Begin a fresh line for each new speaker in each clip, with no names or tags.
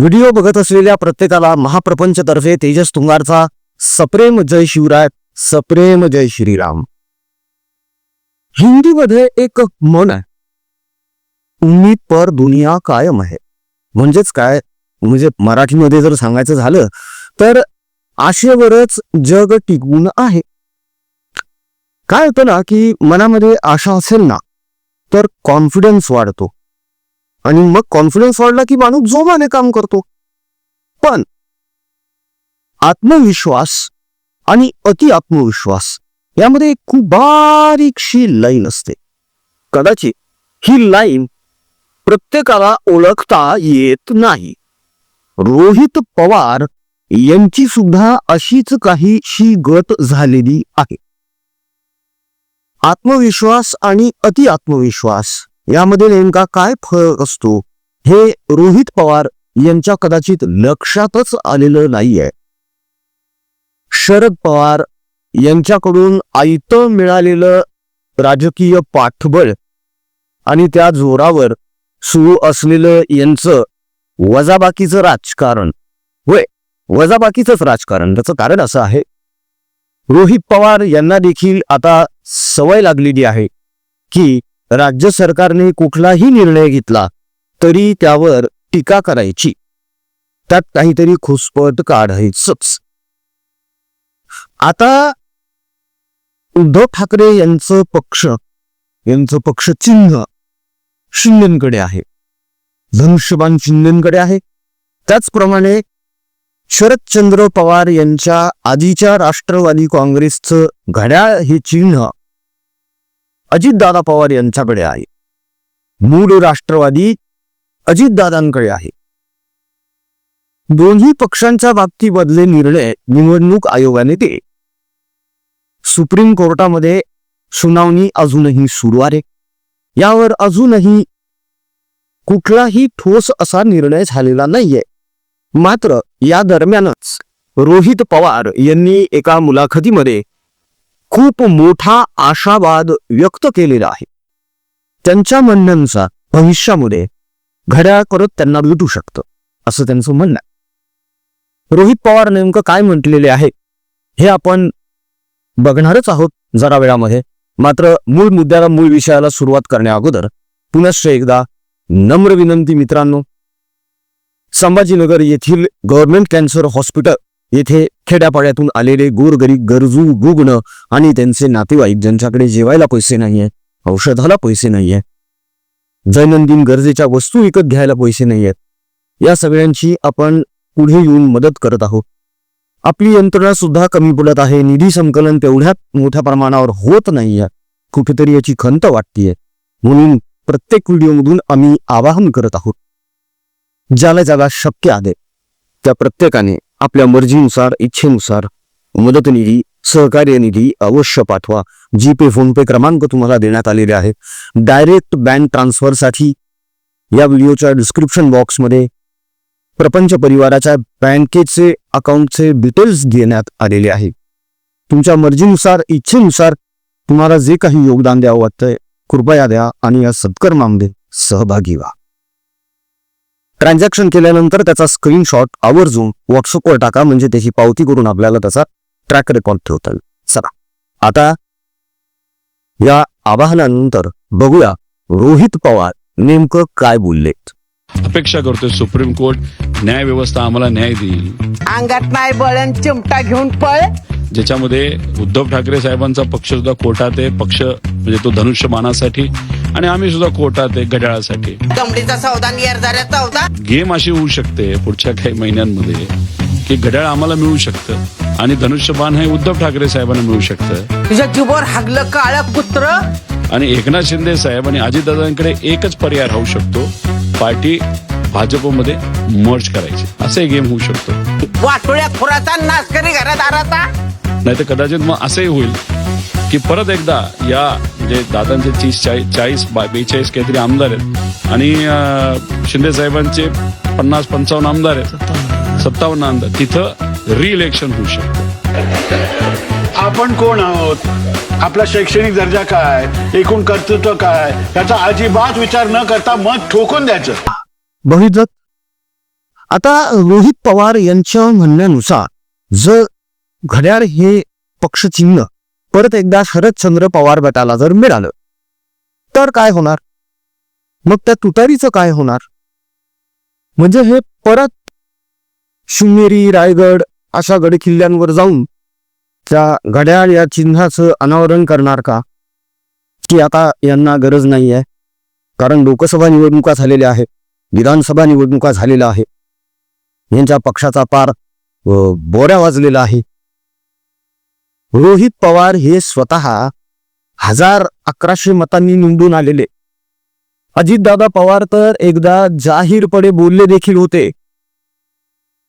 Video बघत असलेल्या प्रत्येकाला महाप्रपंचतर्फे तेजस तुंगारचा सप्रेम जय शिवराय सप्रेम जय श्रीराम. हिंदीमध्ये एक म्हण आहे उम्मीद पर दुनिया कायम आहे. म्हणजेच काय? म्हणजे मराठीमध्ये जर सांगायचं झालं तर आशेवरच जग टिकून आहे. काय होतं ना की मनामध्ये आशा असेल ना तर कॉन्फिडन्स वाढतो. आणि मग कॉन्फिडन्स वाढला की माणूस जोमाने काम करतो. पण आत्मविश्वास आणि अति आत्मविश्वास यामध्ये एक खूप बारीकशी लाईन असते. कदाचित ही लाईन प्रत्येकाला ओळखता येत नाही. रोहित पवार यांची सुद्धा अशीच काहीशी गत झालेली आहे. आत्मविश्वास आणि अति आत्मविश्वास यामध्ये नेमका काय फरक असतो? हे रोहित पवार यांच्या कदाचित लक्षातच आलेलं नाहीये. शरद पवार यांच्याकडून आयत मिळालेलं राजकीय पाठबळ आणि त्या जोरावर सुरू असलेलं यांचं वजाबाकीचं राजकारण. होय वजाबाकीचंच राजकारण. त्याचं कारण असं आहे. रोहित पवार यांना देखील आता सवय लागलेली आहे की राज्य सरकारने कुठलाही निर्णय घेतला तरी त्यावर टीका करायची. त्यात काहीतरी खुसपट काढायचंच. आता उद्धव ठाकरे यांचं पक्ष यांचं पक्ष चिन्ह शिंदेकडे आहे. धनुष्यबान शिंदेकडे आहे. त्याचप्रमाणे शरदचंद्र पवार यांच्या आधीच्या राष्ट्रवादी काँग्रेसचं घड्याळ हे चिन्ह अजितदादा पवार यांच्याकडे आहे. मूळ राष्ट्रवादी अजितदादांकडे आहे. दोन्ही पक्षांच्या बाबतीमधले निर्णय निवडणूक आयोगाने ते सुप्रीम कोर्टामध्ये सुनावणी अजूनही सुरू आहे. यावर अजूनही कुठलाही ठोस असा निर्णय झालेला नाहीये. मात्र या दरम्यानच रोहित पवार यांनी एका मुलाखतीमध्ये खूप मोठा आशावाद व्यक्त केलेला आहे. त्यांच्या म्हणण्यानुसार भविष्यामध्ये घड्याळ करत त्यांना लुटू शकतं असं त्यांचं म्हणणं आहे. रोहित पवार नेमकं काय म्हटलेले आहे हे आपण बघणारच आहोत जरा वेळामध्ये. मात्र मूळ मुद्द्याला मूळ विषयाला सुरुवात करण्या अगोदर पुनश्च एकदा नम्र विनंती मित्रांनो. संभाजीनगर येथील गव्हर्नमेंट कॅन्सर हॉस्पिटल येथे खेड्यापाड्यातून आलेले गोरगरीब गरजू रुग्ण आणि त्यांचे नातेवाईक ज्यांच्याकडे जेवायला पैसे नाहीये औषधाला पैसे नाहीये दैनंदिन गरजेच्या वस्तू विकत घ्यायला पैसे नाहीयेत या सगळ्यांची आपण पुढे येऊन मदत करत आहोत. आपली यंत्रणा सुद्धा कमी पडत आहे निधी संकलन तेवढ्यात मोठ्या प्रमाणावर होत नाहीये कुठेतरी याची खंत वाटतीये. म्हणून प्रत्येक व्हिडिओमधून आम्ही आवाहन करत आहोत. ज्याला ज्याला शक्य आहे त्या प्रत्येकाने आपल्या मर्जीनुसार इच्छेनुसार मदत निधी सहकार्य निधी अवश्य पाठवा. जीपे फोनपे क्रमांक तुम्हाला देण्यात आलेले आहेत. डायरेक्ट बँक ट्रान्सफरसाठी या व्हिडिओच्या डिस्क्रिप्शन बॉक्समध्ये प्रपंच परिवाराच्या बँकेचे अकाउंटचे डिटेल्स देण्यात आलेले आहे. तुमच्या मर्जीनुसार इच्छेनुसार तुम्हाला जे काही योगदान द्यावं वाटतंय कृपया द्या आणि या सत्कर्मामध्ये सहभागी व्हा. ट्रान्झॅक्शन केल्यानंतर त्याचा स्क्रीनशॉट आवर्जून व्हॉट्सअपवर टाका म्हणजे त्याची पावती करून आपल्याला त्याचा ट्रॅक रेकॉर्ड ठेवता येईल. चला. आता या आवाहनानंतर बघूया रोहित पवार नेमकं काय बोललेत.
अपेक्षा करतोय सुप्रीम कोर्ट न्याय व्यवस्था आम्हाला न्याय देईल.
अंगात नाही बळण चिमटा घेऊन पळ.
ज्याच्यामध्ये उद्धव ठाकरे साहेबांचा पक्ष सुद्धा कोर्टात आहे. पक्ष म्हणजे तो धनुष्यबाणासाठी आणि आम्ही सुद्धा कोर्टात आहे घड्याळासाठी. गेम अशी होऊ शकते पुढच्या काही महिन्यांमध्ये की घड्याळ आम्हाला मिळू शकतं आणि धनुष्यबाण हे उद्धव ठाकरे साहेबांना मिळू शकतं.
तुझ्या जीवर हागलं काळ कुत्र.
आणि एकनाथ शिंदे साहेब आणि अजितदादांकडे एकच पर्याय राहू शकतो. पार्टी भाजपमध्ये मर्ज करायची. असे गेम होऊ शकतो.
वाटोळ्या खुराचा घरादाराचा.
नाही तर कदाचित मग असंही होईल की परत एकदा या जे दादांचे तीस चाळीस चाळीस बा- बेचाळीस काहीतरी आमदार आहेत आणि शिंदे साहेबांचे पन्नास पंचावन्न आमदार आहेत. सत्तावन्न आमदार. तिथं रि इलेक्शन होऊ शकतं.
आपण कोण आहोत? आपला शैक्षणिक दर्जा काय? एकूण कर्तृत्व काय? याचा अजिबात विचार न करता मत ठोकून द्यायचं.
बघितलं आता रोहित पवार यांच्या म्हणण्यानुसार जर घड्याळ हे पक्षचिन्ह. परत एकदा शरदचंद्र पवार गटाला जर मिळालं तर काय होणार? मग त्या तुतारीचं काय होणार? म्हणजे हे परत शिवनेरी रायगड अशा गडकिल्ल्यांवर जाऊन त्या घड्याळ या चिन्हाचं अनावरण करणार का? की आता यांना गरज नाही आहे कारण लोकसभा निवडणुका झालेल्या आहेत विधानसभा निवडणुका झालेल्या आहे यांच्या पक्षाचा पार बोऱ्या वाजलेला आहे. रोहित पवार हे स्वतः हजार अकराशे मतांनी निवडून आलेले. अजितदादा पवार तर एकदा जाहीरपणे बोलले देखील होते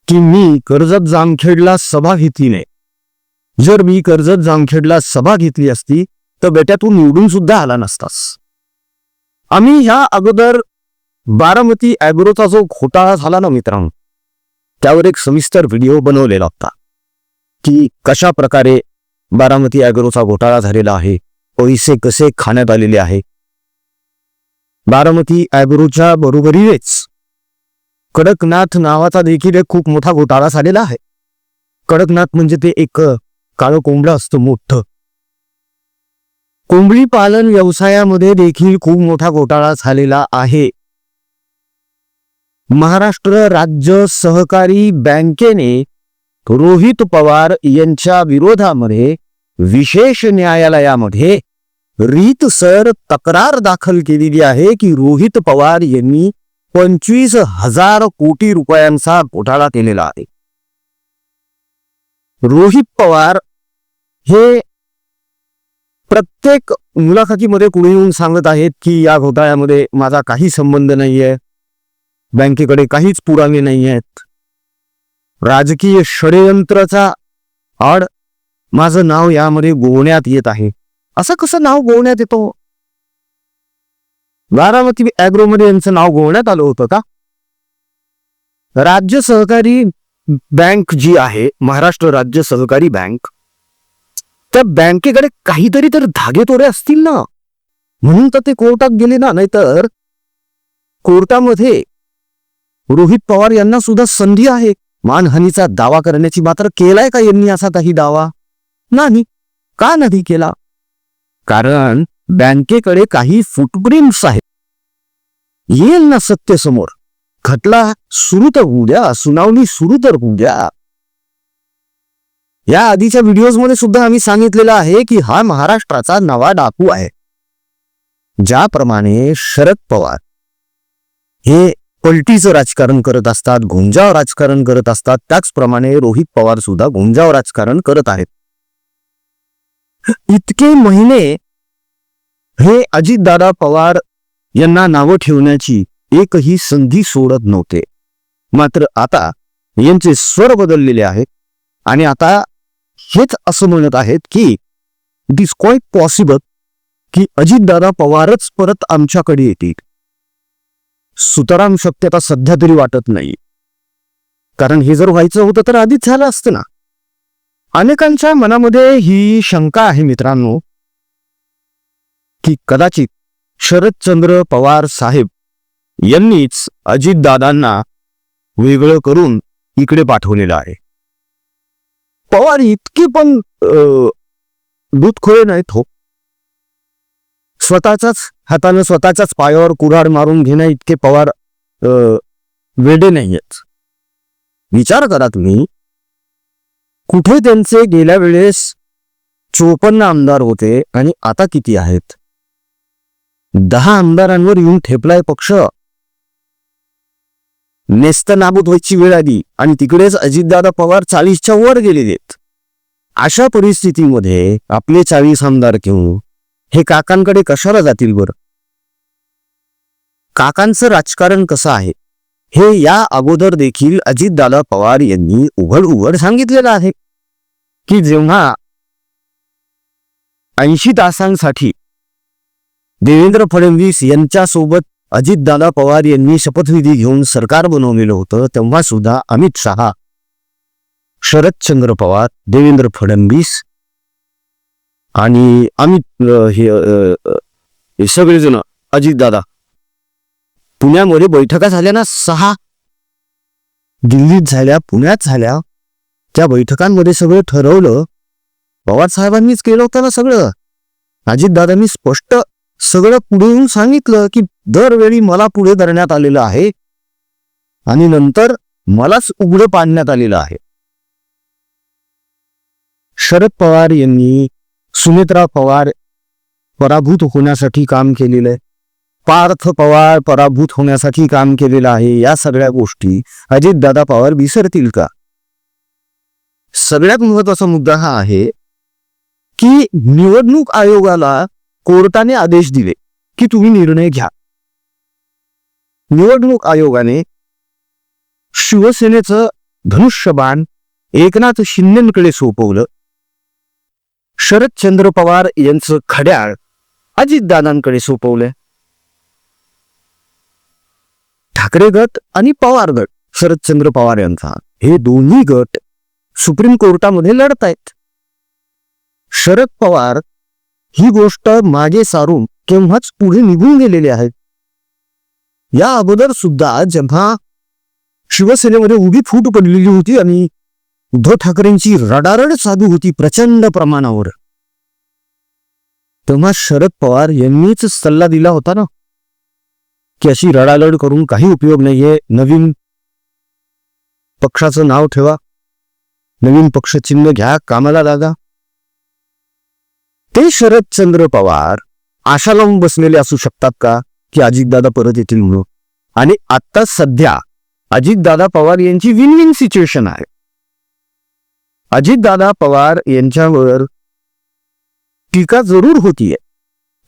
की मी कर्जत जामखेडला सभा घेतली नाही. जर मी कर्जत जामखेडला सभा घेतली असती तर बेट्या तू निवडून सुद्धा आला नसतास. आम्ही ह्या अगोदर बारामती अॅग्रोचा जो घोटाळा झाला ना मित्रांनो त्यावर एक सविस्तर व्हिडिओ बनवलेला होता की कशा प्रकारे बारामती अॅग्रोचा घोटाळा झालेला आहे. पैसे कसे खाण्यात आलेले आहे? बारामती अॅग्रोच्या बरोबरीनेच कडकनाथ नावाचा देखील एक खूप मोठा घोटाळा झालेला आहे. कडकनाथ म्हणजे ते एक काळं कोंबडं असतं मोठं. कोंबडी पालन व्यवसायामध्ये देखील खूप मोठा घोटाळा झालेला आहे. महाराष्ट्र राज्य सहकारी बँकेने रोहित पवार यांच्या विरोधामध्ये विशेष न्यायालयामध्ये रीतसर तक्रार दाखल केलेली आहे की रोहित पवार यांनी पंचवीस हजार कोटी रुपयांचा घोटाळा केलेला आहे. रोहित पवार हे प्रत्येक मुलाखतीमध्ये कुणी येऊन सांगत आहेत की या घोटाळ्यामध्ये माझा काही संबंध नाहीये बँकेकडे काहीच पुरावे नाही आहेत राजकीय षडयंत्राचा आड माझं नाव यामध्ये गोवण्यात येत आहे. असं कसं नाव गोवण्यात येतो? बारामती अॅग्रोमध्ये यांचं नाव गोवण्यात आलं होतं का? राज्य सहकारी बँक जी आहे महाराष्ट्र राज्य सहकारी बँक त्या बँकेकडे काहीतरी तर धागेतोरे असतील ना. म्हणून तर ते कोर्टात गेले ना नाहीतर कोर्टामध्ये रोहित पवार यांना सुद्धा संधी आहे. मानहानीचा दावा करण्याची मात्र केलाय का यांनी असा काही दावा? नाही. का नाही केला? कारण बँकेकडे काही फुटप्रिंट्स आहेत. येईल ना सत्य समोर. खटला सुरू तर होऊ द्या सुनावणी सुरू तर होऊ द्या. या आधीच्या व्हिडिओजमध्ये सुद्धा आम्ही सांगितलेलं आहे की हा महाराष्ट्राचा नवा डाकू आहे. ज्याप्रमाणे शरद पवार. हे पलटीचं राजकारण करत असतात घोंजाव राजकारण करत असतात त्याचप्रमाणे रोहित पवार सुद्धा घोंजाव राजकारण करत आहेत. इतके महिने हे अजितदादा पवार यांना नावं ठेवण्याची एकही संधी सोडत नव्हते. मात्र आता यांचे स्वर बदललेले आहेत आणि आता हेच असं म्हणत आहेत की इट इज क्वाईट पॉसिबल की अजितदादा पवारच परत आमच्याकडे येतील. सुताराम शक्यता सध्या तरी वाटत नाही. कारण हे जर व्हायचं होतं तर आधीच झालं असतं ना. अनेकांच्या मनामध्ये ही शंका आहे मित्रांनो. की कदाचित शरदचंद्र पवार साहेब यांनीच अजितदादांना वेगळं करून इकडे पाठवलेलं आहे. पवार इतके पण अं, दूधखोळे नाहीत हो. स्वतःच्याच हातानं स्वतःच्याच पायावर कुऱ्हाड मारून घेण्या इतके पवार वेडे वेडे नाहीयेत. विचार करा तुम्ही. कुठे त्यांचे गेल्या वेळेस चोपन्न आमदार होते आणि आता किती आहेत? दहा आमदारांवर येऊन ठेपलाय पक्ष. नेस्त नाबूद व्हायची वेळ आली आणि तिकडेच अजितदादा पवार चाळीसच्या वर गेलेले आहेत अशा परिस्थितीमध्ये आपले चाळीस आमदार घेऊन हे काकांकडे कशाला जातील बरं? काकांचं राजकारण कसं आहे? हे या अगोदर देखील अजितदादा पवार यांनी उघड उघड सांगितलेलं आहे. की जेव्हा ऐंशी तासांसाठी देवेंद्र फडणवीस यांच्यासोबत अजितदादा पवार यांनी शपथविधी घेऊन सरकार बनवलेलं होतं तेव्हा सुद्धा अमित शहा शरदचंद्र पवार देवेंद्र फडणवीस आणि आम्ही हे हे सगळेजण अजितदादा पुण्यामध्ये बैठका झाल्या ना सहा. दिल्लीत झाल्या पुण्यात झाल्या. त्या बैठकांमध्ये सगळं ठरवलं. पवार साहेबांनीच केलं होतं ना सगळं. अजितदादांनी स्पष्ट सगळं पुढे येऊन सांगितलं की दरवेळी मला पुढे धरण्यात आलेलं आहे. आणि नंतर मलाच उघडं पाडण्यात आलेलं आहे. शरद पवार यांनी सुमित्रा पवार पराभूत होण्यासाठी काम केलेलं आहे. पार्थ पवार पराभूत होण्यासाठी काम केलेलं आहे. या सगळ्या गोष्टी अजितदादा पवार विसरतील का? सगळ्यात महत्त्वाचा मुद्दा हा आहे की निवडणूक आयोगाला कोर्टाने आदेश दिले की तुम्ही निर्णय घ्या. निवडणूक आयोगाने शिवसेनेचं धनुष्यबाण एकनाथ शिंदेकडे सोपवलं. शरदचंद्र पवार यांचं खड्याळ अजितदादांकडे सोपवलंय. ठाकरे गट आणि पवार गट शरदचंद्र पवार यांचा. हे दोन्ही गट सुप्रीम कोर्टामध्ये लढतायत. शरद पवार ही गोष्ट मागे सारून केव्हाच पुढे निघून गेलेले आहेत या अगोदर सुद्धा जेव्हा शिवसेनेमध्ये उभी फूट पडलेली होती आणि उद्धव ठाकरेंची रडारड चालू होती प्रचंड प्रमाणावर. तेव्हा शरद पवार यांनीच सल्ला दिला होता ना? की अशी रडारड करून काही उपयोग नाहीये नवीन पक्षाचं नाव ठेवा नवीन पक्ष चिन्ह घ्या कामाला लागा. ते शरदचंद्र पवार आशा लावून बसलेले असू शकतात का? की अजितदादा परत येतील म्हणून. आणि आता सध्या अजितदादा पवार यांची विन विन सिच्युएशन आहे. अजितदादा पवार यांच्यावर टीका जरूर होतीये.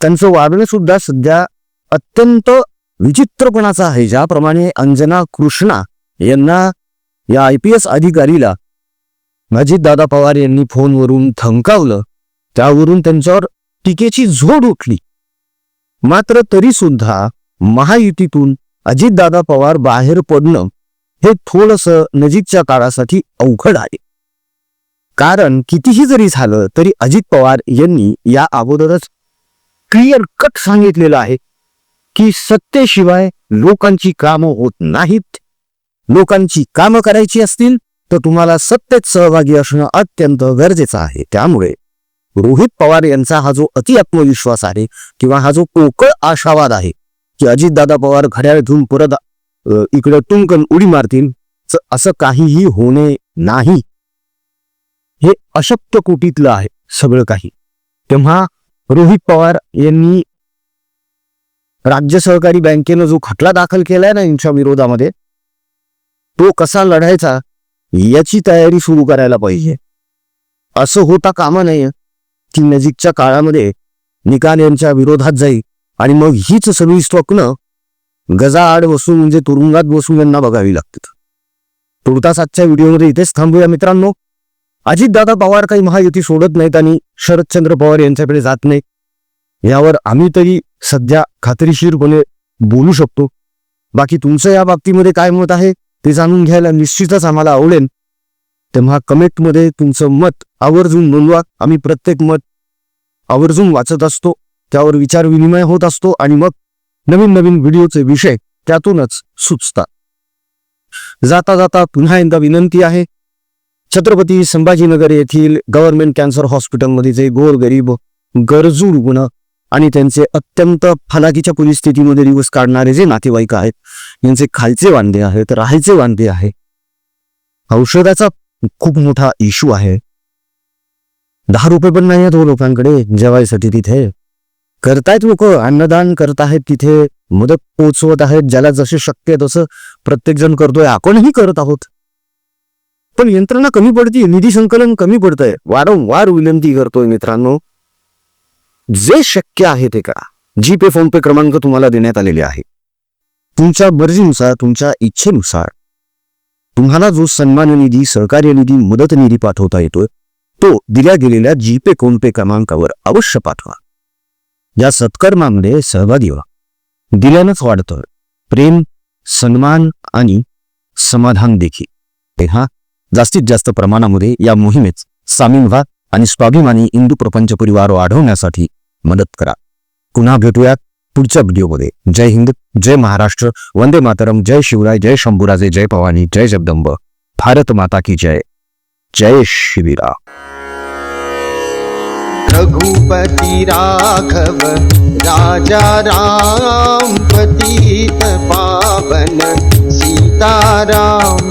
त्यांचं वागणं सुद्धा सध्या अत्यंत विचित्रपणाचं आहे. ज्याप्रमाणे अंजना कृष्णा यांना या आय पी एस अधिकारीला अजितदादा पवार यांनी फोनवरून थंकावलं त्यावरून त्यांच्यावर टीकेची झोड उठली. मात्र तरी सुद्धा महायुतीतून अजितदादा पवार बाहेर पडणं हे थोडस नजीकच्या काळासाठी अवघड आहे. कारण कितीही जरी झालं तरी अजित पवार यांनी या अगोदरच क्लिअर कट सांगितलेलं आहे की सत्तेशिवाय लोकांची कामं होत नाहीत. लोकांची कामं करायची असतील तर तुम्हाला सत्तेत सहभागी असणं अत्यंत गरजेचं आहे. त्यामुळे रोहित पवार यांचा हा जो अति आत्मविश्वास आहे किंवा हा जो पोकळ आशावाद आहे की अजितदादा पवार घड्याळ घेऊन परत इकडं टुंकन उडी मारतील असं काहीही होणे नाही. हे अशक्य कोटीतलं आहे सगळं काही. तेव्हा रोहित पवार यांनी राज्य सहकारी बँकेनं जो खटला दाखल केलाय ना यांच्या विरोधामध्ये तो कसा लढायचा याची तयारी सुरू करायला पाहिजे. असं होता कामा नाही की नजीकच्या काळामध्ये निकाल यांच्या विरोधात जाईल आणि मग हीच सगळी स्वप्न गजाआड बसून म्हणजे तुरुंगात बसून यांना बघावी लागतात. तुर्तास आजच्या व्हिडिओमध्ये इथेच थांबूया मित्रांनो. अजितदादा पवार काही महायुती सोडत नाहीत आणि शरदचंद्र पवार यांच्याकडे जात नाही. यावर आम्ही तरी सध्या खात्रीशीरपणे बोलू शकतो. बाकी तुमचं या बाबतीमध्ये काय मत आहे ते जाणून घ्यायला निश्चितच आम्हाला आवडेल. तेव्हा कमेंटमध्ये तुमचं मत आवर्जून नोंदवा. आम्ही प्रत्येक मत आवर्जून वाचत असतो. त्यावर विचार विनिमय होत असतो आणि मग नवीन नवीन व्हिडिओचे विषय त्यातूनच सुचतात. जाता जाता पुन्हा एकदा विनंती आहे. छत्रपती संभाजीनगर येथील गव्हर्नमेंट कॅन्सर हॉस्पिटलमध्ये जे गोरगरीब गरजू रुग्ण आणि त्यांचे अत्यंत फलाकीच्या परिस्थितीमध्ये दिवस काढणारे जे नातेवाईक आहेत यांचे खालचे वांदे आहेत राहायचे वांदे आहे. औषधाचा खूप मोठा इश्यू आहे. दहा रुपये पण नाही आहेत हो लोकांकडे जेवायसाठी तिथे. करतायत लोक अन्नदान करत आहेत तिथे मदत पोचवत आहेत ज्याला जसे शक्य आहे तसं प्रत्येकजण करतोय. आपणही करत आहोत. पण यंत्रणा कमी पडती निधी संकलन कमी पडतंय. वारंवार विनंती करतोय मित्रांनो. जे शक्य आहे ते करा. जी पे फोन पे क्रमांक तुम्हाला देण्यात आलेले आहे. तुमच्या मर्जीनुसार तुमच्या इच्छेनुसार तुम्हाला जो सन्मान निधी सहकार्य निधी मदत निधी पाठवता येतोय तो दिल्या गेलेल्या जीपे फोन पे क्रमांकावर अवश्य पाठवा. या सत्कर्मामध्ये सहभागी व्हा. दिल्यानंच वाढतं प्रेम सन्मान आणि समाधान देखील. तेव्हा जास्तीत जास्त प्रमाणामध्ये या मोहिमेत सामील व्हा आणि स्वाभिमानी हिंदू प्रपंच परिवार वाढवण्यासाठी मदत करा. पुन्हा भेटूयात पुढच्या व्हिडिओमध्ये. जय हिंद जय महाराष्ट्र वंदे मातरम जय शिवराय जय शंभूराजे जय भवानी जय जगदंब. भारत माता की जय. जय शिबिरा
रघुपति राघव राजा राम पतित पावन सीताराम